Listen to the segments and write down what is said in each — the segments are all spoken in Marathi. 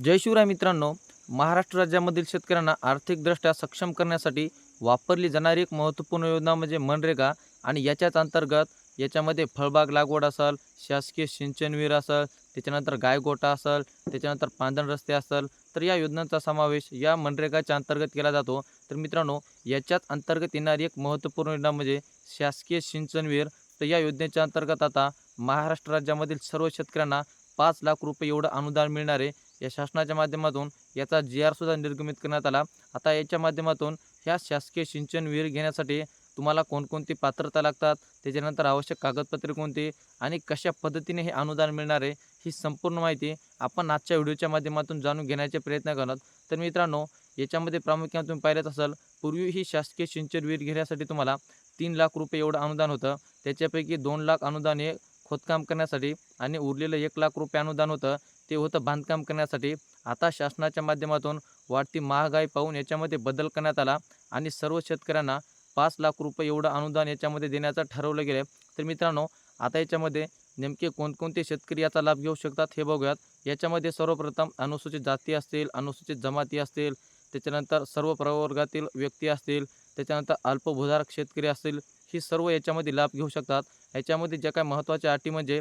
जय शिवराय मित्रांनो महाराष्ट्र राज्यामधील शेतकऱ्यांना आर्थिकदृष्ट्या सक्षम करण्यासाठी वापरली जाणारी एक महत्त्वपूर्ण योजना म्हणजे मनरेगा आणि याच्याच अंतर्गत याच्यामध्ये फळबाग लागवड असेल शासकीय सिंचन विहीर असेल त्याच्यानंतर गायगोटा असेल त्याच्यानंतर पांधण रस्ते असेल तर या योजनांचा समावेश या मनरेगाच्या अंतर्गत केला जातो. तर मित्रांनो याच्याच अंतर्गत येणारी एक महत्त्वपूर्ण योजना म्हणजे शासकीय सिंचन विहीर तर या योजनेच्या अंतर्गत आता महाराष्ट्र राज्यामधील सर्व शेतकऱ्यांना पाच लाख रुपये एवढं अनुदान मिळणार आहे. या शासनाच्या माध्यमातून याचा जी आरसुद्धा निर्गमित करण्यात आला. आता याच्या माध्यमातून ह्या शासकीय सिंचन विहीर घेण्यासाठी तुम्हाला कोणकोणती पात्रता लागतात? त्याच्यानंतर आवश्यक कागदपत्रे कोणती? आणि कशा पद्धतीने हे अनुदान मिळणार आहे? ही संपूर्ण माहिती आपण आजच्या व्हिडिओच्या माध्यमातून जाणून घेण्याचे प्रयत्न करणार तर मित्रांनो याच्यामध्ये प्रामुख्याने तुम्ही पाहिलेच असाल पूर्वी ही शासकीय सिंचन विहीर घेण्यासाठी तुम्हाला तीन लाख रुपये एवढं अनुदान होतं. त्याच्यापैकी दोन लाख अनुदान हे खोदकाम करण्यासाठी आणि उरलेलं एक लाख रुपये अनुदान होतं. ते होतं बांधकाम करण्यासाठी. आता शासनाच्या माध्यमातून वाढती महागाई पाहून याच्यामध्ये बदल करण्यात आला आणि सर्व शेतकऱ्यांना पाच लाख रुपये एवढं अनुदान याच्यामध्ये देण्याचं ठरवलं गेलं तर मित्रांनो आता याच्यामध्ये नेमके कोणकोणते शेतकरी याचा लाभ घेऊ शकतात हे बघूयात. याच्यामध्ये सर्वप्रथम अनुसूचित जाती असतील अनुसूचित जमाती असतील त्याच्यानंतर सर्व प्रवर्गातील व्यक्ती असतील त्याच्यानंतर अल्पभूधारक शेतकरी असतील ही सर्व याच्यामध्ये लाभ घेऊ शकतात. याच्यामध्ये ज्या काही महत्त्वाच्या अटी म्हणजे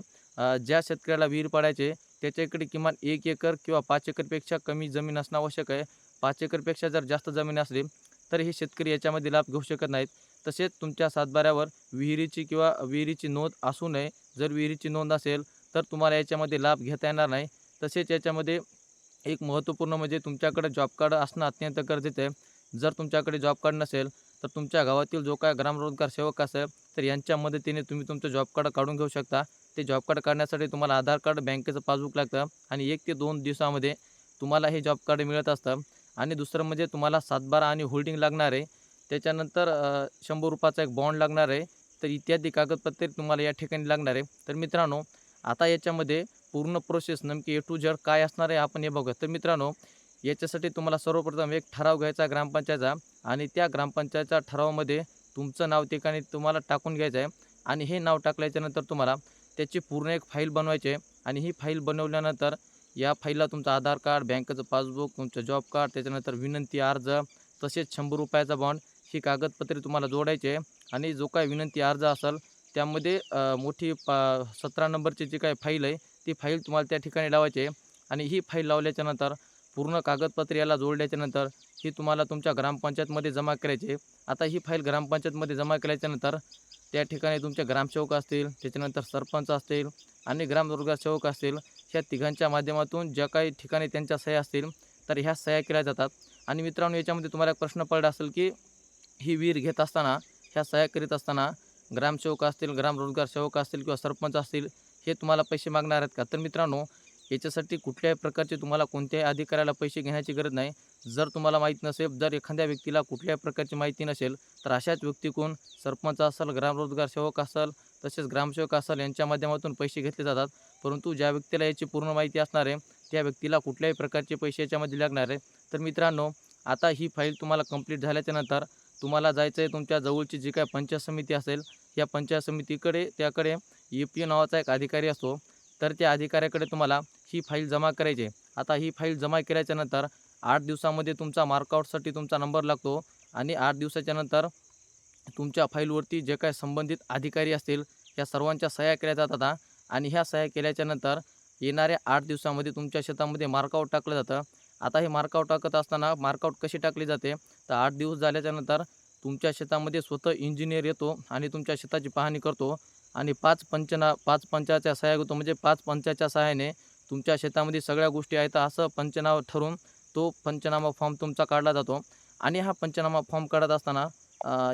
ज्या शेतकऱ्याला विहीर पाडायचे त्याच्याकडे किमान एक एकर किंवा पाच एकरपेक्षा कमी जमीन असणं आवश्यक आहे. पाच एकरपेक्षा जर जास्त जमीन असली तर हे शेतकरी याच्यामध्ये लाभ घेऊ शकत नाहीत. तसेच तुमच्या सातबाऱ्यावर विहिरीची किंवा विहिरीची नोंद असू नये. जर विहिरीची नोंद असेल तर तुम्हाला याच्यामध्ये लाभ घेता येणार नाही. तसेच याच्यामध्ये एक महत्त्वपूर्ण म्हणजे तुमच्याकडे जॉब कार्ड असणं अत्यंत गरजेचं आहे. जर तुमच्याकडे जॉब कार्ड नसेल तर तुमच्या गावातील जो काय ग्रामरोजगार सेवक असेल तर यांच्या मदतीने तुम्ही तुमचं जॉब कार्ड काढून घेऊ शकता. ते जॉब कार्ड काढण्यासाठी तुम्हाला आधार कार्ड बँकेचं पासबुक लागतं आणि एक ते दोन दिवसामध्ये तुम्हाला हे जॉब कार्ड मिळत असतं. आणि दुसरं म्हणजे तुम्हाला सातबारा आणि होल्डिंग लागणार आहे. त्याच्यानंतर शंभर रुपयाचा एक बॉन्ड लागणार आहे. तर इत्यादी कागदपत्रे तुम्हाला या ठिकाणी लागणार आहे. तर मित्रांनो आता याच्यामध्ये पूर्ण प्रोसेस नेमकी ए टू झेड काय असणार आहे आपण हे बघूया. तर मित्रांनो याच्यासाठी तुम्हाला सर्वप्रथम एक ठराव घ्यायचा आहे ग्रामपंचायतचा आणि त्या ग्रामपंचायतच्या ठरावामध्ये तुमचं नाव ठिकाणी तुम्हाला टाकून घ्यायचं आहे. आणि हे नाव टाकल्याच्यानंतर तुम्हाला त्याची पूर्ण एक फाईल बनवायची आहे. आणि ही फाईल बनवल्यानंतर या फाईलला तुमचं आधार कार्ड बँकेचं पासबुक तुमचं जॉब कार्ड त्याच्यानंतर विनंती अर्ज तसेच शंभर रुपयाचा बॉन्ड ही कागदपत्रे तुम्हाला जोडायचे आहे. आणि जो काय विनंती अर्ज असेल त्यामध्ये मोठी पा सतरा नंबरची जी काय फाईल आहे ती फाईल तुम्हाला त्या ठिकाणी लावायची आहे. आणि ही फाईल लावल्याच्यानंतर पूर्ण कागदपत्रे याला जोडल्याच्यानंतर ही तुम्हाला तुमच्या ग्रामपंचायतमध्ये जमा करायची आहे. आता ही फाईल ग्रामपंचायतमध्ये जमा केल्याच्यानंतर त्या ठिकाणी तुमच्या ग्रामसेवक असतील त्याच्यानंतर सरपंच असतील आणि ग्रामरोजगार सेवक असतील ह्या तिघांच्या माध्यमातून ज्या काही ठिकाणी त्यांच्या सह्या असतील तर ह्या सह्या केल्या जातात. आणि मित्रांनो याच्यामध्ये तुम्हाला एक प्रश्न पडला असेल की ही विहीर घेत असताना ह्या सह्या करीत असताना ग्रामसेवक असतील ग्रामरोजगार सेवक असतील किंवा सरपंच असतील हे तुम्हाला पैसे मागणार आहेत का? तर मित्रांनो याच्यासाठी कुठल्याही प्रकारचे तुम्हाला कोणत्याही अधिकाऱ्याला पैसे घेण्याची गरज नाही. जर तुम्हाला माहीत नसेल जर एखाद्या व्यक्तीला कुठल्याही प्रकारची माहिती नसेल तर अशाच व्यक्तीकडून सरपंच असेल ग्रामरोजगार सेवक असेल तसेच ग्रामसेवक असेल यांच्या माध्यमातून पैसे घेतले जातात. परंतु ज्या व्यक्तीला याची पूर्ण माहिती असणार आहे त्या व्यक्तीला कुठल्याही प्रकारचे पैसे याच्यामध्ये लागणार आहे. तर मित्रांनो आता ही फाईल तुम्हाला कंप्लीट झाल्याच्यानंतर तुम्हाला जायचं आहे तुमच्या जवळची जी काय पंचायत समिती असेल या पंचायत समितीकडे त्याकडे ए पी नावाचा एक अधिकारी असतो. तर त्या अधिकाऱ्याकडे तुम्हाला ही फाईल जमा करायची आहे. आता ही फाईल जमा केल्याच्यानंतर आठ दिवसामध्ये तुमचा मार्कआउटसाठी तुमचा नंबर लागतो आणि आठ दिवसाच्या नंतर तुमच्या फाईलवरती जे काय संबंधित अधिकारी असतील या सर्वांच्या सह्या केल्या जातात आणि ह्या सह्या केल्याच्यानंतर येणाऱ्या आठ दिवसामध्ये तुमच्या शेतामध्ये मार्कआउट टाकलं जातं. आता हे मार्कआउट टाकत असताना मार्कआउट कशी टाकली जाते? तर आठ दिवस झाल्याच्यानंतर तुमच्या शेतामध्ये स्वतः इंजिनियर येतो आणि तुमच्या शेताची पाहणी करतो. आणि पाच पंचना पाच पंचाच्या सहाय्या घेतो. म्हणजे पाच पंचाच्या सहाय्याने तुमच्या शेतामध्ये सगळ्या गोष्टी आहेत असं पंचनामा ठरवून तो पंचनामा फॉर्म तुमचा काढला जातो. आणि हा पंचनामा फॉर्म काढत असताना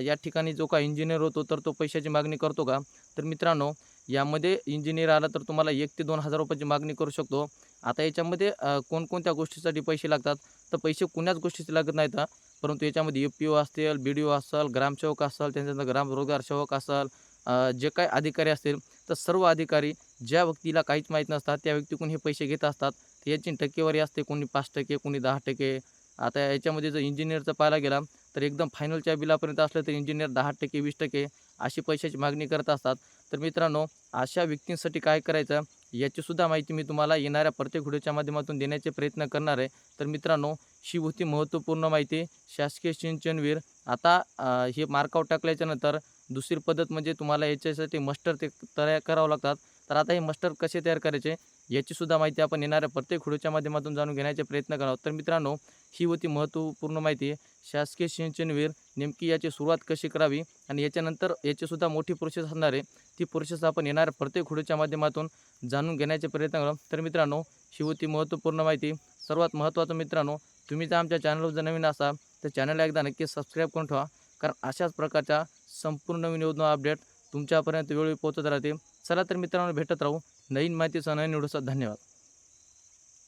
या ठिकाणी जो का इंजिनियर होतो तर तो पैशाची मागणी करतो का? तर मित्रांनो यामध्ये इंजिनियर आला तर तुम्हाला एक ते दोन हजार रुपयाची मागणी करू शकतो. आता याच्यामध्ये कोणकोणत्या गोष्टीसाठी पैसे लागतात? तर पैसे कुणाच गोष्टीचे लागत नाहीत. परंतु याच्यामध्ये ए पी ओ असतील बी डी ओ असेल ग्रामसेवक असेल त्यांच्यानंतर ग्रामरोजगार सेवक असेल जे काही अधिकारी असतील तर सर्व अधिकारी ज्या व्यक्तीला काहीच माहीत नसतात त्या व्यक्तीकडून हे पैसे घेत असतात. तर याची टक्केवारी असते कोणी पाच टक्के कोणी दहा टक्के. आता याच्यामध्ये जर इंजिनियरचं पाहायला गेला तर एकदम फायनलच्या बिलापर्यंत असलं तर इंजिनियर दहा टक्के वीस टक्के अशी पैशाची मागणी करत असतात. तर मित्रांनो अशा व्यक्तींसाठी काय करायचं याचीसुद्धा माहिती मी तुम्हाला येणाऱ्या प्रत्येक व्हिडिओच्या माध्यमातून देण्याचे प्रयत्न करणार आहे. तर मित्रांनो ही होती महत्त्वपूर्ण माहिती. शासकीय सिंचनवीर आता हे मार्कआउट टाकल्याच्यानंतर दुसरी पद्धत म्हणजे तुम्हाला याच्यासाठी मस्टर ते तयार करावं लागतात. तर आता हे मस्टर कसे तयार करायचे? याचीसुद्धा माहिती आपण येणाऱ्या प्रत्येक व्हिडिओच्या माध्यमातून जाणून घेण्याचे प्रयत्न करावं तर मित्रांनो ही होती महत्त्वपूर्ण माहिती. शासकीय सिंचनवीर नेमकी याची सुरुवात कशी करावी आणि याच्यानंतर याचीसुद्धा मोठी प्रोसेस असणार आहे. ती प्रोसेस आपण येणाऱ्या प्रत्येक व्हिडिओच्या माध्यमातून जाणून घेण्याचे प्रयत्न करू. तर मित्रांनो ही होती महत्त्वपूर्ण माहिती. सर्वात महत्त्वाचं मित्रांनो तुम्ही जर आमच्या चॅनलवर जर नवीन असाल तर चॅनलला एकदा नक्की सबस्क्राईब करून ठेवा. कारण अशाच प्रकारच्या संपूर्ण नवीन योजना अपडेट तुमच्यापर्यंत वेळोवेळी पोहोचत राहते चला तर मित्रांनो भेटत राहू नवीन माहितीसह नवीन व्हिडिओसह. धन्यवाद.